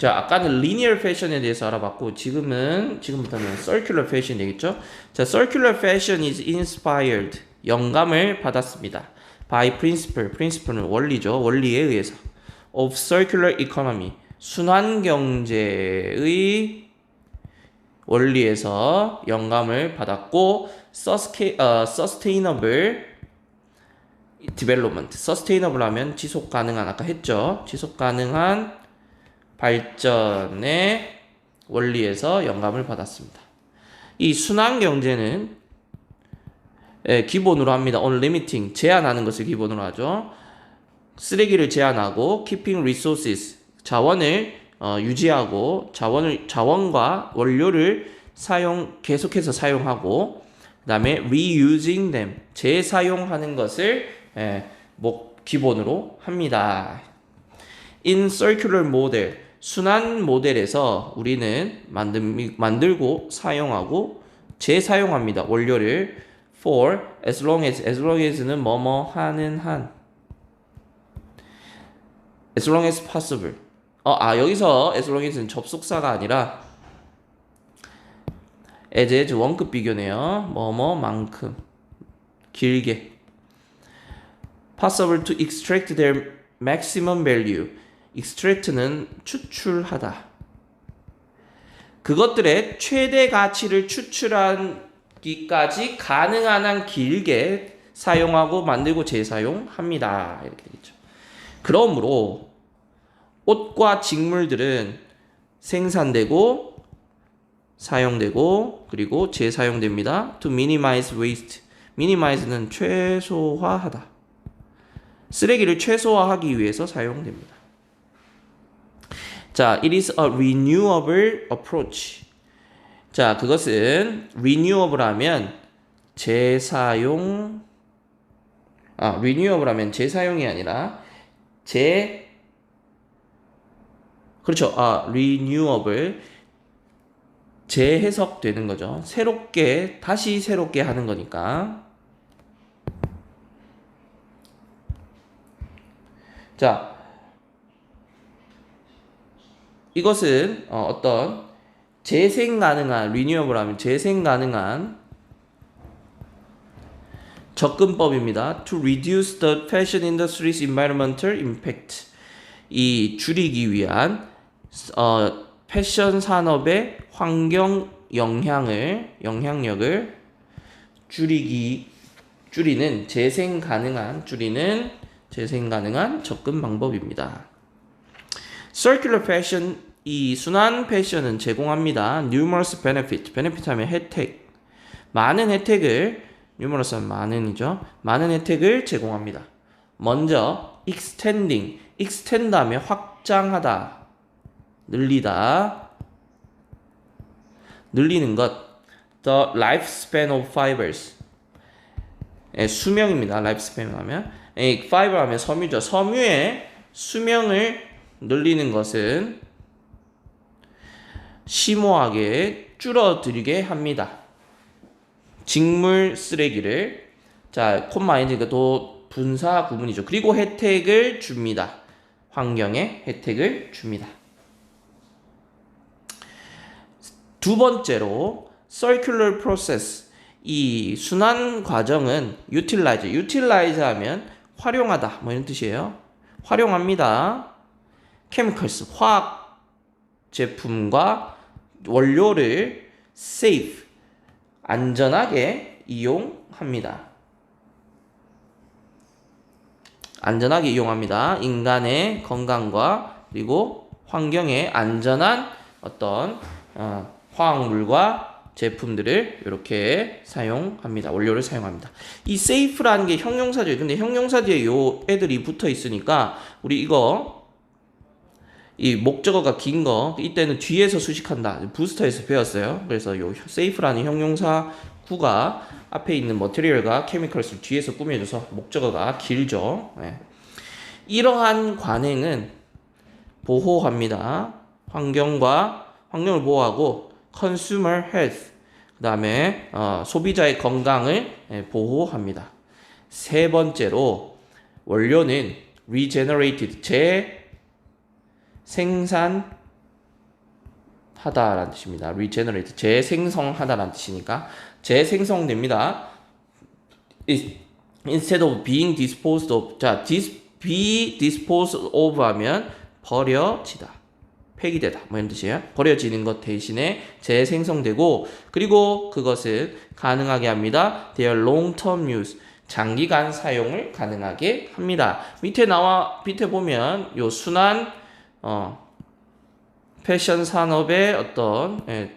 자, 아까는 linear fashion에 대해서 알아봤고 지금은 지금부터는 circular fashion 되겠죠? 자, circular fashion is inspired. 영감을 받았습니다. by principle. principle는 원리죠. 원리에 의해서. of circular economy. 순환 경제의 원리에서 영감을 받았고 어, sustainable development. sustainable 하면 지속 가능한 아까 했죠. 지속 가능한 발전의 원리에서 영감을 받았습니다. 이 순환 경제는 예, 기본으로 합니다. unlimiting 제한하는 것을 기본으로 하죠. 쓰레기를 제한하고 keeping resources 자원을 어, 유지하고 자원을 자원과 원료를 사용 계속해서 사용하고 그다음에 reusing them 재사용하는 것을 예, 뭐 기본으로 합니다. In circular model 순환 모델에서 우리는 만들, 만들고 사용하고 재사용합니다. 원료를 for as long as as long as는 뭐뭐 하는 한 as long as possible. 어, 아 여기서 as long as는 접속사가 아니라 as as 원급 비교네요. 뭐뭐만큼 길게 possible to extract their maximum value. Extract는 추출하다. 그것들의 최대 가치를 추출하기까지 가능한 한 길게 사용하고 만들고 재사용합니다. 이렇게 되겠죠. 그러므로 옷과 직물들은 생산되고 사용되고 그리고 재사용됩니다. To minimize waste. minimize는 최소화하다. 쓰레기를 최소화하기 위해서 사용됩니다. 자, it is a renewable approach. 자, 그것은 renewable 하면 재사용 아, renewable 하면 재사용이 아니라 재 그렇죠. 아, renewable 재해석되는 거죠. 새롭게 다시 새롭게 하는 거니까. 자, 이것은 어, 어떤 재생 가능한 리뉴얼블 하면 재생 가능한 접근법입니다. To reduce the fashion industry's environmental impact. 이 줄이기 위한 어, 패션 산업의 환경 영향을 영향력을 줄이기 줄이는 재생 가능한 줄이는 재생 가능한 접근 방법입니다. Circular fashion 이 순환 패션은 제공합니다. Numerous benefit. benefit 하면 혜택. 많은 혜택을 numerous 하면 많은이죠. 많은 혜택을 제공합니다. 먼저 extending. extend 하면 확장하다. 늘리다. 늘리는 것. The lifespan of fibers. 예, 수명입니다. lifespan 하면. 예, fiber 하면 섬유죠. 섬유의 수명을 늘리는 것은 심오하게 줄어들게 합니다. 직물 쓰레기를 자 콤마인드니까 또 분사 구문이죠. 그리고 혜택을 줍니다. 환경에 혜택을 줍니다. 두 번째로 circular process 이 순환 과정은 utilize utilize 하면 활용하다 뭐 이런 뜻이에요. 활용합니다. Chemicals 화학 제품과 원료를 safe 안전하게 이용합니다. 안전하게 이용합니다. 인간의 건강과 그리고 환경에 안전한 어떤 어, 화학물과 제품들을 이렇게 사용합니다. 원료를 사용합니다. 이 safe라는 게 형용사죠. 근데 형용사 뒤에 요 애들이 붙어 있으니까 우리 이거 이 목적어가 긴 거 이때는 뒤에서 수식한다. 부스터에서 배웠어요. 그래서 요 safe라는 형용사 구가 앞에 있는 머티리얼과 케미컬스를 뒤에서 꾸며줘서 목적어가 길죠. 네. 이러한 관행은 보호합니다. 환경과 환경을 보호하고 consumer health 그 다음에 어, 소비자의 건강을 예, 보호합니다. 세 번째로 원료는 regenerated 재 생산됩니다. 하다라는 뜻입니다. regenerate 재생성하다라는 뜻이니까 재생성됩니다. Instead of being disposed of 자 dis, be disposed of 하면 버려지다 폐기되다 뭐 이런 뜻이에요 버려지는 것 대신에 재생성되고 그리고 그것은 가능하게 합니다 their long term use 장기간 사용을 가능하게 합니다 밑에 나와 밑에 보면 요 순환 어 패션 산업의 어떤 예,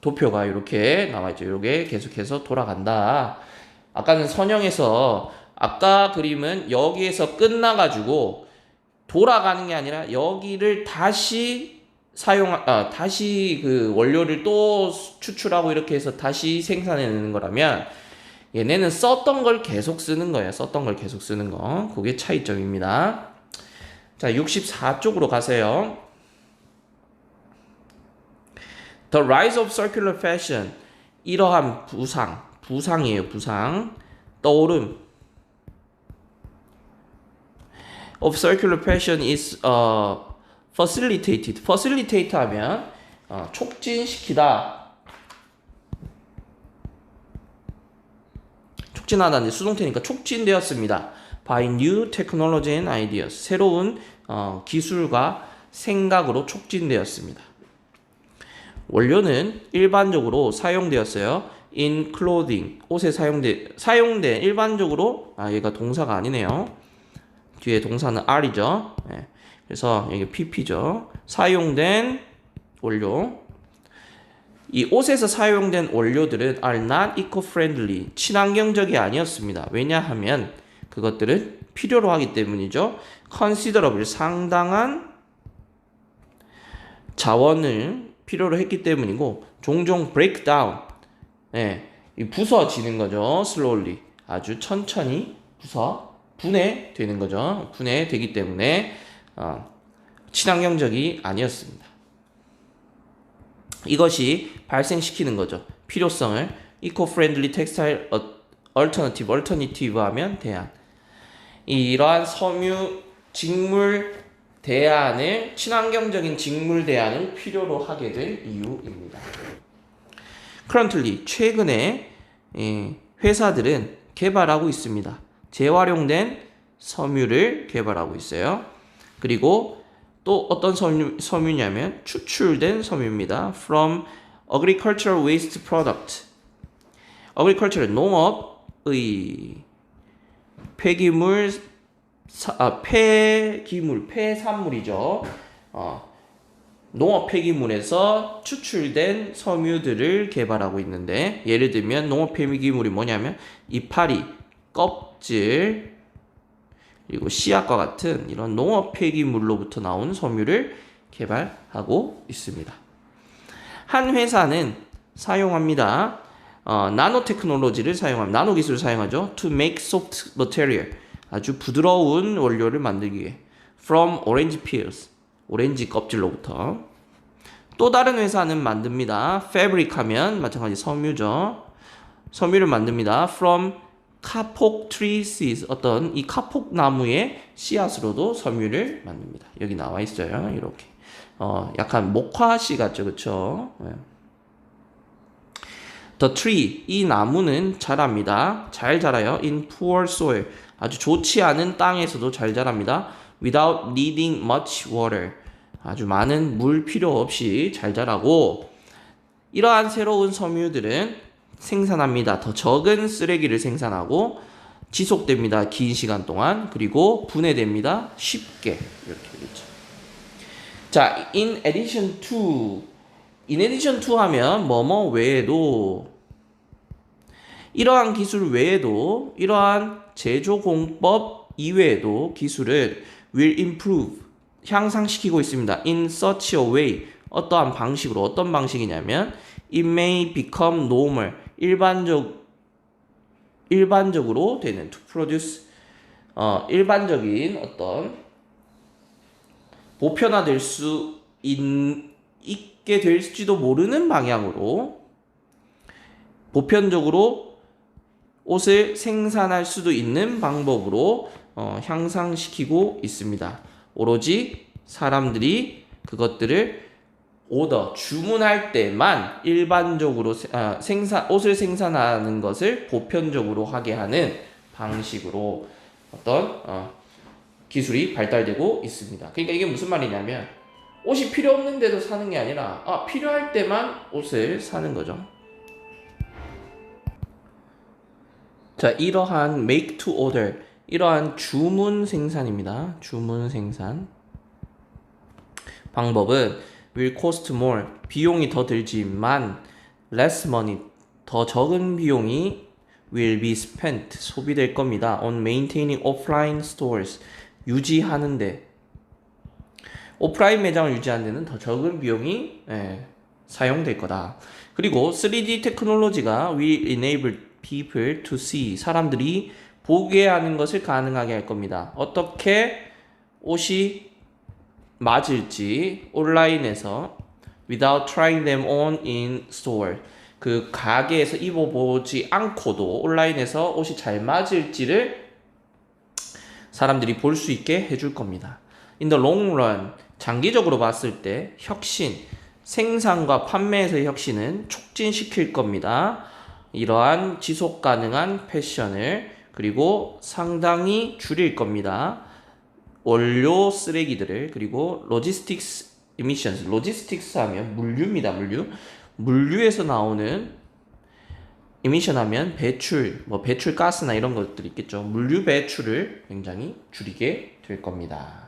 도표가 이렇게 나와 있죠 이렇게 계속해서 돌아간다 아까는 선형에서 아까 그림은 여기에서 끝나가지고 돌아가는 게 아니라 여기를 다시 사용 아 다시 그 원료를 또 추출하고 이렇게 해서 다시 생산해내는 거라면 얘네는 썼던 걸 계속 쓰는 거예요. 썼던 걸 계속 쓰는 거. 그게 차이점입니다. 자, 64쪽으로 가세요. The rise of circular fashion. 이러한 부상, 부상이에요, 부상. 떠오름. of circular fashion is uh, facilitated. facilitate 하면 어, 촉진시키다. 촉진하다는 수동태니까 촉진되었습니다. By new technology and ideas. 새로운 어, 기술과 생각으로 촉진되었습니다. 원료는 일반적으로 사용되었어요. in clothing 옷에 사용돼 사용된 일반적으로 아 얘가 동사가 아니네요. 뒤에 동사는 R이죠. 예. 그래서 이게 PP죠. 사용된 원료. 이 옷에서 사용된 원료들은 are not eco-friendly. 친환경적이 아니었습니다. 왜냐하면 그것들은 필요로 하기 때문이죠. considerable 상당한 자원을 필요로 했기 때문이고 종종 break down. 예. 이 부서지는 거죠. slowly. 아주 천천히 부서 분해되는 거죠. 분해되기 때문에 어, 친환경적이 아니었습니다. 이것이 발생시키는 거죠. 필요성을 eco-friendly textile alternative, alternative 하면 대안. 이러한 섬유 직물 대안을 친환경적인 직물 대안을 필요로 하게 된 이유입니다. currently 최근에 예, 회사들은 개발하고 있습니다. 재활용된 섬유를 개발하고 있어요. 그리고 또 어떤 섬유, 섬유냐면 추출된 섬유입니다. From agricultural waste product. agricultural 농업의 폐기물 사, 아, 폐기물 폐산물이죠. 어, 농업 폐기물에서 추출된 섬유들을 개발하고 있는데 예를 들면 농업 폐기물이 뭐냐면 이파리, 껍질 그리고 씨앗과 같은 이런 농업 폐기물로부터 나온 섬유를 개발하고 있습니다. 한 회사는 사용합니다. 어, 나노 테크놀로지를 사용합니다. 나노 기술을 사용하죠. To make soft material. 아주 부드러운 원료를 만들기 위해. From orange peels. 오렌지 껍질로부터. 또 다른 회사는 만듭니다. fabric 하면 마찬가지 섬유죠. 섬유를 만듭니다. From 카폭 트리 씨스 어떤 이 카폭 나무의 씨앗으로도 섬유를 만듭니다. 여기 나와 있어요. 이렇게. 어, 약간 목화 씨 같죠. 그쵸? 네. The tree, 이 나무는 자랍니다. 잘 자라요. In poor soil, 아주 좋지 않은 땅에서도 잘 자랍니다. Without needing much water, 아주 많은 물 필요 없이 잘 자라고 이러한 새로운 섬유들은 생산합니다. 더 적은 쓰레기를 생산하고 지속됩니다. 긴 시간 동안 그리고 분해됩니다. 쉽게 이렇게 되겠죠. 자, in addition to addition to 하면 뭐뭐 외에도 이러한 기술 외에도 이러한 제조 공법 이외에도 기술을 will improve 향상시키고 있습니다. in such a way 어떠한 방식으로 어떤 방식이냐면 it may become normal 일반적 일반적으로 되는 to produce 어 일반적인 어떤 보편화될 수 있, 있게 될지도 모르는 방향으로 보편적으로 옷을 생산할 수도 있는 방법으로 어, 향상시키고 있습니다. 오로지 사람들이 그것들을 오더 주문할 때만 일반적으로 세- 아, 생산 옷을 생산하는 것을 보편적으로 하게 하는 방식으로 어떤 어, 기술이 발달되고 있습니다. 그러니까 이게 무슨 말이냐면 옷이 필요 없는데도 사는 게 아니라 아, 필요할 때만 옷을 사는 거죠. 자, 이러한 make to order 이러한 주문 생산입니다. 주문 생산 방법은 will cost more 비용이 더 들지만 less money 더 적은 비용이 will be spent 소비될 겁니다. on maintaining offline stores 유지하는데 오프라인 매장을 유지하는 데는 더 적은 비용이 예, 사용될 거다. 그리고 3D 테크놀로지가 will enable people to see 사람들이 보게 하는 것을 가능하게 할 겁니다. 어떻게 옷이 맞을지 온라인에서 without trying them on in store 그 가게에서 입어보지 않고도 온라인에서 옷이 잘 맞을지를 사람들이 볼 수 있게 해줄 겁니다. In the long run, 장기적으로 봤을 때 혁신, 생산과 판매에서의 혁신은 촉진시킬 겁니다. 이러한 지속 가능한 패션을 그리고 상당히 줄일 겁니다. 원료 쓰레기들을 그리고 로지스틱스 emissions, 로지스틱스 하면 물류입니다. 물류. 물류에서 나오는 emission 하면 배출, 뭐 배출 가스나 이런 것들이 있겠죠. 물류 배출을 굉장히 줄이게 될 겁니다.